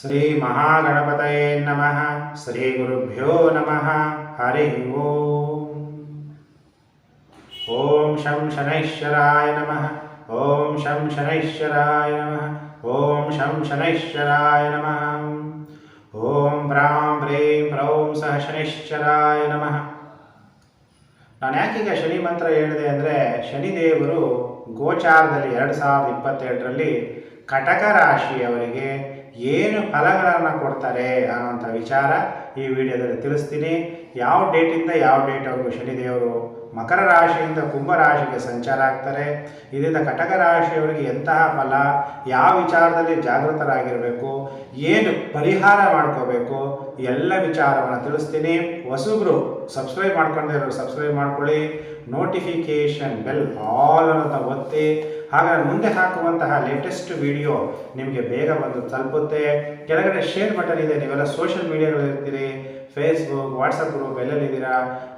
ಶ್ರೀ ಮಹಾಗಣಪತಯೇ ನಮಃ. ಶ್ರೀ ಗುರುಭ್ಯೋ ನಮಃ. ಹರಿ ಓಂ. ಓಂ ಶಂ ಶನೈಶ್ವರಾಯ ನಮಃ. ಓಂ ಶಂ ಶನೈಶ್ವರಾಯ ನಮಃ. ಓಂ ಶಂ ಶನೈಶ್ವರಾಯ ನಮಃ. ಓಂ ಬ್ರಾಂ ಬ್ರೀಂ ಪ್ರೌಂ ಸಹ ಶನೈಶ್ವರಾಯ ನಮಃ. ನಾನು ಯಾಕೀಗ ಶನಿ ಮಂತ್ರ ಹೇಳಿದೆ ಅಂದರೆ ಶನಿದೇವರು ಗೋಚಾರದಲ್ಲಿ ಎರಡು ಸಾವಿರದ ಇಪ್ಪತ್ತೆರಡರಲ್ಲಿ ಕಟಕ ರಾಶಿಯವರಿಗೆ ಏನು ಫಲಗಳನ್ನು ಕೊಡ್ತಾರೆ ಅನ್ನೋಂಥ ವಿಚಾರ ಈ ವಿಡಿಯೋದಲ್ಲಿ ತಿಳಿಸ್ತೀನಿ. ಯಾವ ಡೇಟಿಂದ ಯಾವ ಡೇಟ್ವರೆಗೂ ಶನಿದೇವರು ಮಕರ ರಾಶಿಯಿಂದ ಕುಂಭ ರಾಶಿಗೆ ಸಂಚಾರ ಆಗ್ತಾರೆ. ಇದರಿಂದ ಕಟಕ ರಾಶಿಯವರಿಗೆ ಎಂತಹ ಫಲ, ಯಾವ ವಿಚಾರದಲ್ಲಿ ಜಾಗೃತರಾಗಿರಬೇಕು, ಏನು ಪರಿಹಾರ ಮಾಡ್ಕೋಬೇಕು, ಎಲ್ಲ ವಿಚಾರವನ್ನು ತಿಳಿಸ್ತೀನಿ. ಹೊಸಬ್ರು ಸಬ್ಸ್ಕ್ರೈಬ್ ಮಾಡ್ಕೊಂಡಿರೋರು ಸಬ್ಸ್ಕ್ರೈಬ್ ಮಾಡ್ಕೊಳ್ಳಿ. ನೋಟಿಫಿಕೇಷನ್ ಬೆಲ್ ಆಲ್ ಅಂತ ಒತ್ತಿ ಹಾಗಾಗಿ ಮುಂದೆ ಹಾಕುವಂತಹ ಲೇಟೆಸ್ಟ್ ವಿಡಿಯೋ ನಿಮಗೆ ಬೇಗ ಬಂದು ತಲುಪುತ್ತೆ. ಕೆಳಗಡೆ ಶೇರ್ ಬಟನ್ ಇದೆ, ನೀವೆಲ್ಲ ಸೋಷಿಯಲ್ ಮೀಡಿಯಾಗಳಿರ್ತೀರಿ ಫೇಸ್ಬುಕ್ ವಾಟ್ಸಪ್ ಗ್ರೂಪ್ ಎಲ್ಲೆಲ್ಲಿದ್ದೀರಾ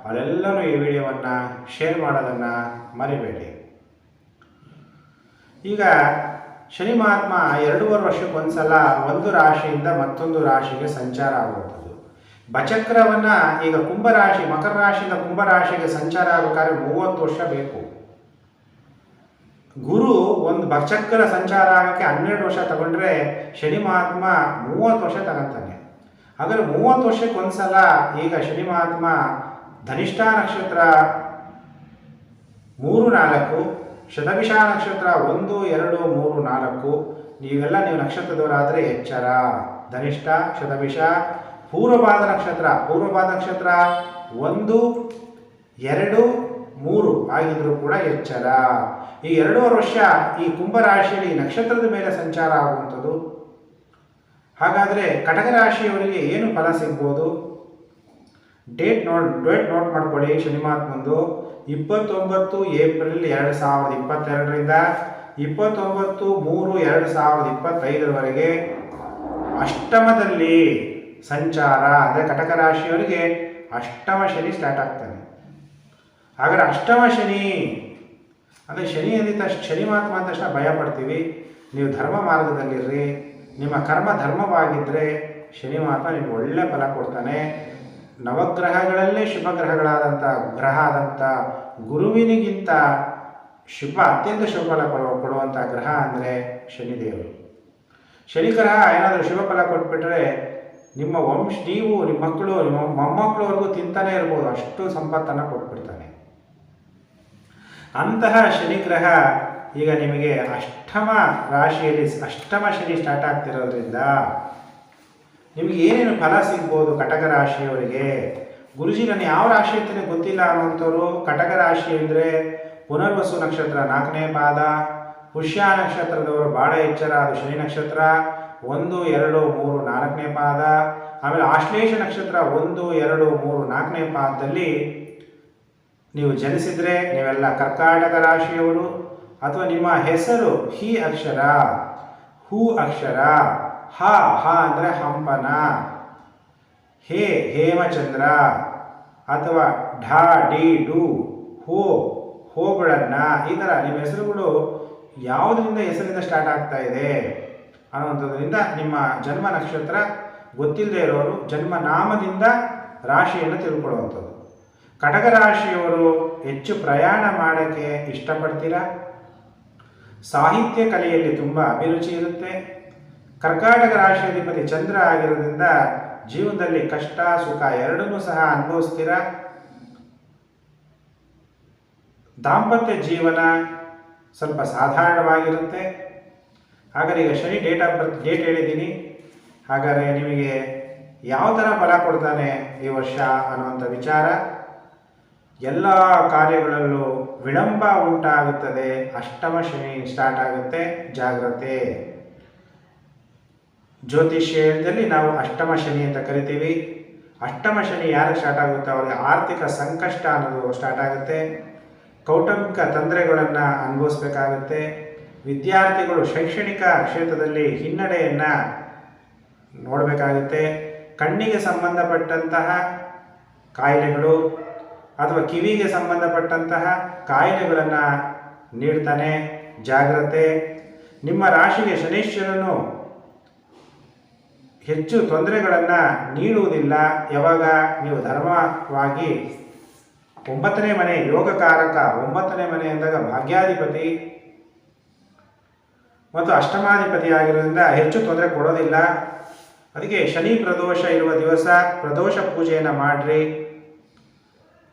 ಅಲ್ಲೆಲ್ಲನೂ ಈ ವಿಡಿಯೋವನ್ನು ಶೇರ್ ಮಾಡೋದನ್ನು ಮರಿಬೇಡಿ. ಈಗ ಶನಿ ಮಹಾತ್ಮ ಎರಡೂವರೆ ವರ್ಷಕ್ಕೊಂದ್ಸಲ ಒಂದು ರಾಶಿಯಿಂದ ಮತ್ತೊಂದು ರಾಶಿಗೆ ಸಂಚಾರ ಆಗುವಂಥದ್ದು. ಬಚಕ್ರವನ್ನು ಈಗ ಕುಂಭರಾಶಿ, ಮಕರ ರಾಶಿಯಿಂದ ಕುಂಭರಾಶಿಗೆ ಸಂಚಾರ ಆಗಬೇಕಾದ್ರೆ ಮೂವತ್ತು ವರ್ಷ ಬೇಕು. ಗುರು ಒಂದು ಬಚಕ್ರ ಸಂಚಾರ ಆಗೋಕ್ಕೆ ಹನ್ನೆರಡು ವರ್ಷ ತಗೊಂಡ್ರೆ ಶನಿ ಮಹಾತ್ಮ ಮೂವತ್ತು ವರ್ಷ ತಗೊಂತಾನೆ. ಹಾಗಾದ್ರೆ ಮೂವತ್ತು ವರ್ಷಕ್ಕೆ ಒಂದ್ಸಲ ಈಗ ಶನಿ ಮಹಾತ್ಮ ಧನಿಷ್ಠ ನಕ್ಷತ್ರ ಮೂರು ನಾಲ್ಕು, ಶತಭಿಷ ನಕ್ಷತ್ರ ಒಂದು, ಎರಡು, ಮೂರು, ನಾಲ್ಕು. ನೀವೆಲ್ಲ ನೀವು ನಕ್ಷತ್ರದವರಾದರೆ ಎಚ್ಚರ. ಧನಿಷ್ಠ, ಶತಭಿಷ ಪೂರ್ವಪಾದ ನಕ್ಷತ್ರ ಪೂರ್ವಪಾದ ನಕ್ಷತ್ರ ಒಂದು, ಎರಡು, ಮೂರು ಆಗಿದ್ರೂ ಕೂಡ ಎಚ್ಚರ. ಈ ಎರಡೂವರೆ ವರ್ಷ ಈ ಕುಂಭರಾಶಿಯಲ್ಲಿ ನಕ್ಷತ್ರದ ಮೇಲೆ ಸಂಚಾರ ಆಗುವಂಥದ್ದು. ಹಾಗಾದರೆ ಕಟಕ ರಾಶಿಯವರಿಗೆ ಏನು ಫಲ ಸಿಗ್ಬೋದು? ಡೇಟ್ ನೋಟ್ ಡೇಟ್ ನೋಟ್ ಮಾಡ್ಕೊಳ್ಳಿ, ಶನಿಮಾತ್ಮಂದು. ಇಪ್ಪತ್ತೊಂಬತ್ತು ಏಪ್ರಿಲ್ ಎರಡು ಸಾವಿರದ ಇಪ್ಪತ್ತೆರಡರಿಂದ ಇಪ್ಪತ್ತೊಂಬತ್ತು ಮೂರು ಎರಡು ಸಾವಿರದ ಇಪ್ಪತ್ತೈದರವರೆಗೆ ಅಷ್ಟಮದಲ್ಲಿ ಸಂಚಾರ ಅಂದರೆ ಕಟಕ ರಾಶಿಯವರಿಗೆ ಅಷ್ಟಮ ಶನಿ ಸ್ಟಾರ್ಟ್ ಆಗ್ತಾನೆ. ಹಾಗಾದ್ರೆ ಅಷ್ಟಮ ಶನಿ, ಅಂದರೆ ಶನಿ ಅಂದಿದ್ದ ಶನಿ ಮಾತ್ಮ ಅಂದ ತಕ್ಷಣ ಭಯ ಪಡ್ತೀವಿ. ನೀವು ಧರ್ಮ ಮಾರ್ಗದಲ್ಲಿರ್ರಿ. ನಿಮ್ಮ ಕರ್ಮ ಧರ್ಮವಾಗಿದ್ದರೆ ಶನಿ ಮಾತ್ಮ ನಿಮ್ಗೆ ಒಳ್ಳೆ ಫಲ ಕೊಡ್ತಾನೆ. ನವಗ್ರಹಗಳಲ್ಲೇ ಶುಭ ಗ್ರಹಗಳಾದಂಥ, ಗ್ರಹ ಆದಂಥ, ಗುರುವಿನಿಗಿಂತ ಶುಭ, ಅತ್ಯಂತ ಶುಭ ಫಲ ಕೊಡುವ, ಕೊಡುವಂಥ ಗ್ರಹ ಅಂದರೆ ಶನಿದೇವರು. ಶನಿ ಗ್ರಹ ಏನಾದರೂ ಶುಭ ಫಲ ಕೊಟ್ಬಿಟ್ರೆ ನಿಮ್ಮ ವಂಶ, ನೀವು ನಿಮ್ಮ ಮಕ್ಕಳು, ನಿಮ್ಮ ಮೊಮ್ಮಕ್ಕಳವರೆಗೂ ತಿಂತಾನೆ ಇರ್ಬೋದು, ಅಷ್ಟು ಸಂಪತ್ತನ್ನು ಕೊಟ್ಬಿಡ್ತಾನೆ. ಅಂತಹ ಶನಿಗ್ರಹ ಈಗ ನಿಮಗೆ ಅಷ್ಟಮ ರಾಶಿಯಲ್ಲಿ, ಅಷ್ಟಮ ಶನಿ ಸ್ಟಾರ್ಟ್ ಆಗ್ತಿರೋದ್ರಿಂದ ನಿಮಗೆ ಏನೇನು ಫಲ ಸಿಗ್ಬೋದು ಕಟಕ ರಾಶಿಯವರಿಗೆ? ಗುರುಜಿ ನಾನು ಯಾವ ರಾಶಿ ಅಂತಲೇ ಗೊತ್ತಿಲ್ಲ ಅನ್ನೋಂಥವ್ರು ಕಟಕ ರಾಶಿ ಅಂದರೆ ಪುನರ್ವಸು ನಕ್ಷತ್ರ, ನಾಲ್ಕನೇ ಪಾದ, ಪುಷ್ಯ ನಕ್ಷತ್ರದವರು ಭಾಳ ಎಚ್ಚರ, ಅದು ಶನಿ ನಕ್ಷತ್ರ. ಒಂದು, ಎರಡು, ಮೂರು, ನಾಲ್ಕನೇ ಪಾದ. ಆಮೇಲೆ ಆಶ್ಲೇಷ ನಕ್ಷತ್ರ ಒಂದು, ಎರಡು, ಮೂರು, ನಾಲ್ಕನೇ ಪಾದದಲ್ಲಿ ನೀವು ಜನಿಸಿದರೆ ನೀವೆಲ್ಲ ಕರ್ಕಾಟಕ ರಾಶಿಯವರು ಅಥವಾ ನಿಮ್ಮ ಹೆಸರು ಹಿ ಅಕ್ಷರ, ಹೂ ಅಕ್ಷರ, ಹ ಹ ಅಂದರೆ ಹಂಪನ, ಹೇ ಹೇಮಚಂದ್ರ ಅಥವಾ ಢ, ಡಿ, ಡು, ಹೋ ಹೋಗಳನ್ನ ಈ ಥರ ನಿಮ್ಮ ಹೆಸರುಗಳು ಯಾವುದರಿಂದ ಹೆಸರಿಂದ ಸ್ಟಾರ್ಟ್ ಆಗ್ತಾ ಇದೆ? ಅನ್ನುವಂಥದ್ರಿಂದ ನಿಮ್ಮ ಜನ್ಮ ನಕ್ಷತ್ರ ಗೊತ್ತಿಲ್ಲದೆ ಇರೋರು ಜನ್ಮ ನಾಮದಿಂದ ರಾಶಿಯನ್ನು ತಿಳ್ಕೊಳ್ಳುವಂಥದ್ದು. ಕಟಕ ರಾಶಿಯವರು ಹೆಚ್ಚು ಪ್ರಯಾಣ ಮಾಡೋಕ್ಕೆ ಇಷ್ಟಪಡ್ತೀರಾ? ಸಾಹಿತ್ಯ ಕಲೆಯಲ್ಲಿ ತುಂಬ ಅಭಿರುಚಿ ಇರುತ್ತೆ. ಕರ್ಕಾಟಕ ರಾಶಿ ಅಧಿಪತಿ ಚಂದ್ರ ಆಗಿರೋದ್ರಿಂದ ಜೀವನದಲ್ಲಿ ಕಷ್ಟ, ಸುಖ ಎರಡನ್ನೂ ಸಹ ಅನುಭವಿಸ್ತೀರ? ದಾಂಪತ್ಯ ಜೀವನ ಸ್ವಲ್ಪ ಸಾಧಾರಣವಾಗಿರುತ್ತೆ. ಹಾಗಾದ್ರೆ ಈಗ Shani date of birth date ಹೇಳಿದ್ದೀನಿ. ಹಾಗಾದರೆ ನಿಮಗೆ ಯಾವ ಥರ ಫಲ ಕೊಡ್ತಾನೆ ಈ ವರ್ಷ ಅನ್ನುವಂಥ ವಿಚಾರ. ಎಲ್ಲ ಕಾರ್ಯಗಳಲ್ಲೂ ವಿಳಂಬ ಉಂಟಾಗುತ್ತದೆ. ಅಷ್ಟಮ ಶನಿ ಸ್ಟಾರ್ಟ್ ಆಗುತ್ತೆ. ಜಾಗ್ರತೆ. ಜ್ಯೋತಿಷ್ಯದಲ್ಲಿ ನಾವು ಅಷ್ಟಮ ಶನಿ ಅಂತ ಕರಿತೀವಿ. ಅಷ್ಟಮ ಶನಿ ಯಾರಿಗೆ ಸ್ಟಾರ್ಟ್ ಆಗುತ್ತೆ? ಅವರಿಗೆ ಆರ್ಥಿಕ ಸಂಕಷ್ಟ ಅನ್ನೋದು ಸ್ಟಾರ್ಟ್ ಆಗುತ್ತೆ. ಕೌಟುಂಬಿಕ ತೊಂದರೆಗಳನ್ನು ಅನುಭವಿಸ್ಬೇಕಾಗುತ್ತೆ. ವಿದ್ಯಾರ್ಥಿಗಳು ಶೈಕ್ಷಣಿಕ ಕ್ಷೇತ್ರದಲ್ಲಿ ಹಿನ್ನಡೆಯನ್ನು ನೋಡಬೇಕಾಗುತ್ತೆ. ಕಣ್ಣಿಗೆ ಸಂಬಂಧಪಟ್ಟಂತಹ ಕಾಯಿಲೆಗಳು ಅಥವಾ ಕಿವಿಗೆ ಸಂಬಂಧಪಟ್ಟಂತಹ ಕಾಯಿಲೆಗಳನ್ನು ನೀಡ್ತಾನೆ. ಜಾಗ್ರತೆ. ನಿಮ್ಮ ರಾಶಿಗೆ ಶನೀಶ್ವರನು ಹೆಚ್ಚು ತೊಂದರೆಗಳನ್ನು ನೀಡುವುದಿಲ್ಲ. ಯಾವಾಗ? ನೀವು ಧರ್ಮವಾಗಿ ಒಂಬತ್ತನೇ ಮನೆ ಯೋಗಕಾರಕ, ಒಂಬತ್ತನೇ ಮನೆ ಅಂದಾಗ ಭಾಗ್ಯಾಧಿಪತಿ. ಮತ್ತು ಅಷ್ಟಮಾಧಿಪತಿ ಆಗಿರೋದ್ರಿಂದ ಹೆಚ್ಚು ತೊಂದರೆ ಕೊಡೋದಿಲ್ಲ. ಅದಕ್ಕೆ ಶನಿ ಪ್ರದೋಷ ಇರುವ ದಿವಸ ಪ್ರದೋಷ ಪೂಜೆಯನ್ನು ಮಾಡಿರಿ.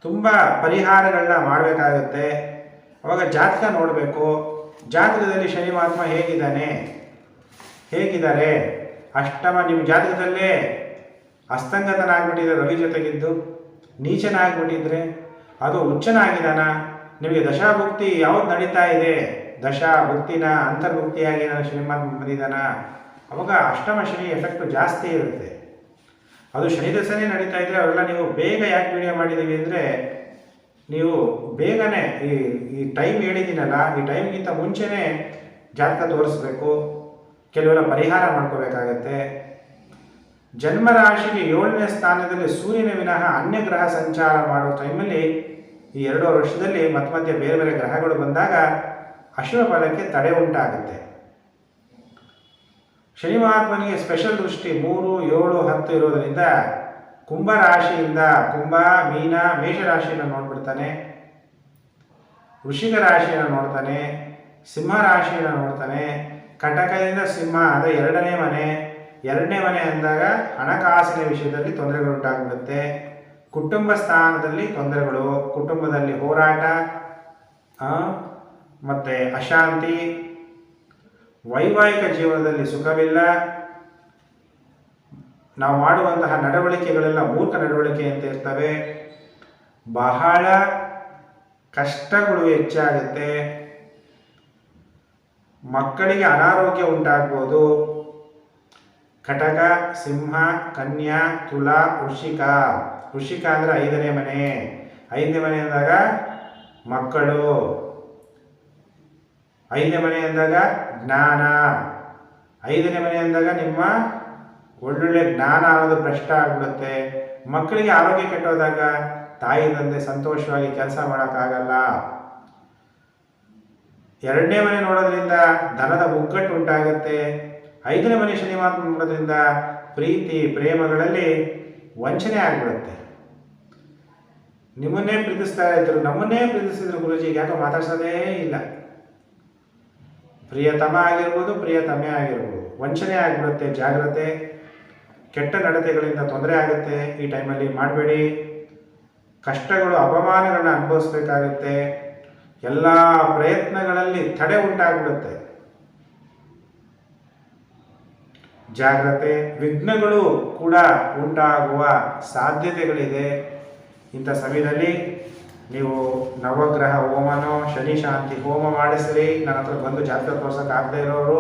ತುಂಬ ಪರಿಹಾರಗಳನ್ನ ಮಾಡಬೇಕಾಗತ್ತೆ. ಅವಾಗ ಜಾತಕ ನೋಡಬೇಕು. ಜಾತಕದಲ್ಲಿ ಶನಿ ಮಹಾತ್ಮ ಹೇಗಿದ್ದಾನೆ? ಹೇಗಿದ್ದಾರೆ? ಅಷ್ಟಮ ನಿಮ್ಮ ಜಾತಕದಲ್ಲೇ ಅಸ್ತಂಗತನಾಗ್ಬಿಟ್ಟಿದ್ರೆ ರವಿ ಜೊತೆಗಿದ್ದು. ನೀಚನಾಗ್ಬಿಟ್ಟಿದ್ರೆ ಅದು ಉಚ್ಚನಾಗಿದ್ದಾನ ನಿಮಗೆ ದಶಾಭುಕ್ತಿ ಯಾವ್ದು ನಡೀತಾ ಇದೆ? ದಶಾ ಭಕ್ತಿನ ಅಂತರ್ಭುಕ್ತಿಯಾಗಿ ನಾನು ಶ್ರೀಮಂತ ಬಂದಿದ್ದಾನ ಅವಾಗ ಅಷ್ಟಮ ಶ್ರೀ ಎಫೆಕ್ಟ್ ಜಾಸ್ತಿ ಇರುತ್ತೆ. ಅದು ಶನಿ ದಶನೇ ನಡೀತಾ ಇದ್ರೆ ಅವೆಲ್ಲ ನೀವು ಬೇಗ ಯಾಕೆ ವಿಡಿಯೋ ಮಾಡಿದ್ದೀವಿ ಅಂದರೆ, ನೀವು ಬೇಗನೆ ಈ ಈ ಟೈಮ್ ಹೇಳಿದ್ದೀನಲ್ಲ, ಈ ಟೈಮ್ಗಿಂತ ಮುಂಚೆನೇ ಜಾತಕ ತೋರಿಸ್ಬೇಕು, ಕೆಲವೆಲ್ಲ ಪರಿಹಾರ ಮಾಡ್ಕೋಬೇಕಾಗತ್ತೆ. ಜನ್ಮರಾಶಿಗೆ ಏಳನೇ ಸ್ಥಾನದಲ್ಲಿ ಸೂರ್ಯನ ವಿನಃ ಅನ್ಯ ಗ್ರಹ ಸಂಚಾರ ಮಾಡೋ ಟೈಮಲ್ಲಿ ಈ ಎರಡು ವರ್ಷದಲ್ಲಿ ಮತ್ತೆ ಬೇರೆ ಬೇರೆ ಗ್ರಹಗಳು ಬಂದಾಗ ಅಶುಭ ಫಲಕ್ಕೆ ತಡೆ ಉಂಟಾಗುತ್ತೆ. ಶನಿ ಮಹಾತ್ಮನಿಗೆ ಸ್ಪೆಷಲ್ ದೃಷ್ಟಿ ಮೂರು, ಏಳು, ಹತ್ತು ಇರೋದರಿಂದ ಕುಂಭ ರಾಶಿಯಿಂದ ಕುಂಭ, ಮೀನ, ಮೇಷರಾಶಿಯನ್ನು ನೋಡ್ಬಿಡ್ತಾನೆ. ವೃಷಿಕ ರಾಶಿಯನ್ನು ನೋಡ್ತಾನೆ. ಸಿಂಹ ರಾಶಿಯನ್ನು ನೋಡ್ತಾನೆ. ಕಟಕದಿಂದ ಸಿಂಹ ಅಂದರೆ ಎರಡನೇ ಮನೆ. ಎರಡನೇ ಮನೆ ಅಂದಾಗ ಹಣಕಾಸಿನ ವಿಷಯದಲ್ಲಿ ತೊಂದರೆಗಳು ಉಂಟಾಗ್ಬಿಡುತ್ತೆ. ಕುಟುಂಬ ಸ್ಥಾನದಲ್ಲಿ ತೊಂದರೆಗಳು, ಕುಟುಂಬದಲ್ಲಿ ಹೋರಾಟ ಮತ್ತೆ ಅಶಾಂತಿ, ವೈವಾಹಿಕ ಜೀವನದಲ್ಲಿ ಸುಖವಿಲ್ಲ. ನಾವು ಮಾಡುವಂತಹ ನಡವಳಿಕೆಗಳೆಲ್ಲ ಮೂರ್ಖ ನಡವಳಿಕೆ ಅಂತ ಇರ್ತವೆ. ಬಹಳ ಕಷ್ಟಗಳು ಹೆಚ್ಚಾಗುತ್ತೆ. ಮಕ್ಕಳಿಗೆ ಅನಾರೋಗ್ಯ ಉಂಟಾಗ್ಬೋದು. ಕಟಕ, ಸಿಂಹ, ಕನ್ಯಾ, ತುಲಾ ವೃಷಿಕ ವೃಷಿಕ ಅಂದರೆ ಐದನೇ ಮನೆ. ಐದನೇ ಮನೆ ಅಂದಾಗ ಮಕ್ಕಳು. ಐದನೇ ಮನೆ ಅಂದಾಗ ಜ್ಞಾನ. ಐದನೇ ಮನೆ ಅಂದಾಗ ನಿಮ್ಮ ಒಳ್ಳೊಳ್ಳೆ ಜ್ಞಾನ ಅನ್ನೋದು ಭ್ರಷ್ಟ ಆಗ್ಬಿಡುತ್ತೆ. ಮಕ್ಕಳಿಗೆ ಆರೋಗ್ಯ ಕೆಟ್ಟೋದಾಗ ತಾಯಿ ತಂದೆ ಸಂತೋಷವಾಗಿ ಕೆಲಸ ಮಾಡೋಕ್ಕಾಗಲ್ಲ. ಎರಡನೇ ಮನೆ ನೋಡೋದ್ರಿಂದ ಧನದ ಒಗ್ಗಟ್ಟು ಉಂಟಾಗುತ್ತೆ. ಐದನೇ ಮನೆ ಶನಿ ಮಾತ್ರ ನೋಡೋದ್ರಿಂದ ಪ್ರೀತಿ, ಪ್ರೇಮಗಳಲ್ಲಿ ವಂಚನೆ ಆಗ್ಬಿಡುತ್ತೆ. ನಿಮ್ಮನ್ನೇ ಪ್ರೀತಿಸ್ತಾ ಇದ್ರು, ನಮ್ಮನ್ನೇ ಪ್ರೀತಿಸಿದ್ರು ಗುರುಜಿ, ಯಾಕೋ ಮಾತಾಡ್ಸೋದೇ ಇಲ್ಲ. ಪ್ರಿಯತಮ ಆಗಿರ್ಬೋದು, ಪ್ರಿಯತಮೆ ಆಗಿರ್ಬೋದು. ವಂಚನೆ ಆಗಿಬಿಡುತ್ತೆ, ಜಾಗ್ರತೆ, ಕೆಟ್ಟ ನಡತೆಗಳಿಂದ ತೊಂದರೆ ಆಗುತ್ತೆ. ಈ ಟೈಮಲ್ಲಿ ಮಾಡಬೇಡಿ. ಕಷ್ಟಗಳು, ಅಪಮಾನಗಳನ್ನ ಅನುಭವಿಸ್ಬೇಕಾಗುತ್ತೆ. ಎಲ್ಲ ಪ್ರಯತ್ನಗಳಲ್ಲಿ ತಡೆ ಉಂಟಾಗ್ಬಿಡುತ್ತೆ. ಜಾಗ್ರತೆ, ವಿಘ್ನಗಳು ಕೂಡ ಉಂಟಾಗುವ ಸಾಧ್ಯತೆಗಳಿದೆ ಇಂಥ ಸಮಯದಲ್ಲಿ. ನೀವು ನವಗ್ರಹ ಹೋಮನೋ, ಶನಿ ಶಾಂತಿ ಹೋಮ ಮಾಡಿಸ್ರಿ, ನನ್ನ ಹತ್ರ ಬಂದು ಜಾತಕ ತೋರ್ಸಕ್ಕೆ ಆಗದೆ ಇರೋರು.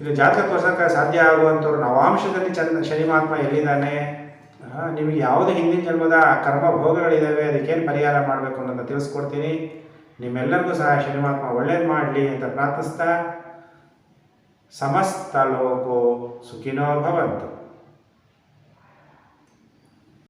ಇದು ಜಾತಕ ತೋರ್ಸಕ್ಕೆ ಸಾಧ್ಯ ಆಗುವಂಥವ್ರು ನವಾಂಶದಲ್ಲಿ ಚಂದ, ಶನಿ ಮಹಾತ್ಮ ಎಲ್ಲಿದ್ದಾನೆ? ನಿಮಗೆ ಯಾವುದೇ ಹಿಂದಿನ ಜನ್ಮದ ಕರ್ಮ ಭೋಗಗಳಿದ್ದಾವೆ ಅದಕ್ಕೇನು ಪರಿಹಾರ ಮಾಡಬೇಕು ಅನ್ನೋದನ್ನು ತಿಳಿಸ್ಕೊಡ್ತೀನಿ. ನಿಮ್ಮೆಲ್ಲರಿಗೂ ಸಹ ಶನಿ ಮಹಾತ್ಮ ಒಳ್ಳೇದು ಮಾಡಲಿ ಅಂತ ಪ್ರಾರ್ಥಿಸ್ತಾ, ಸಮಸ್ತ ಲೋಕೋ ಸುಖಿನೋ ಭವಂತು.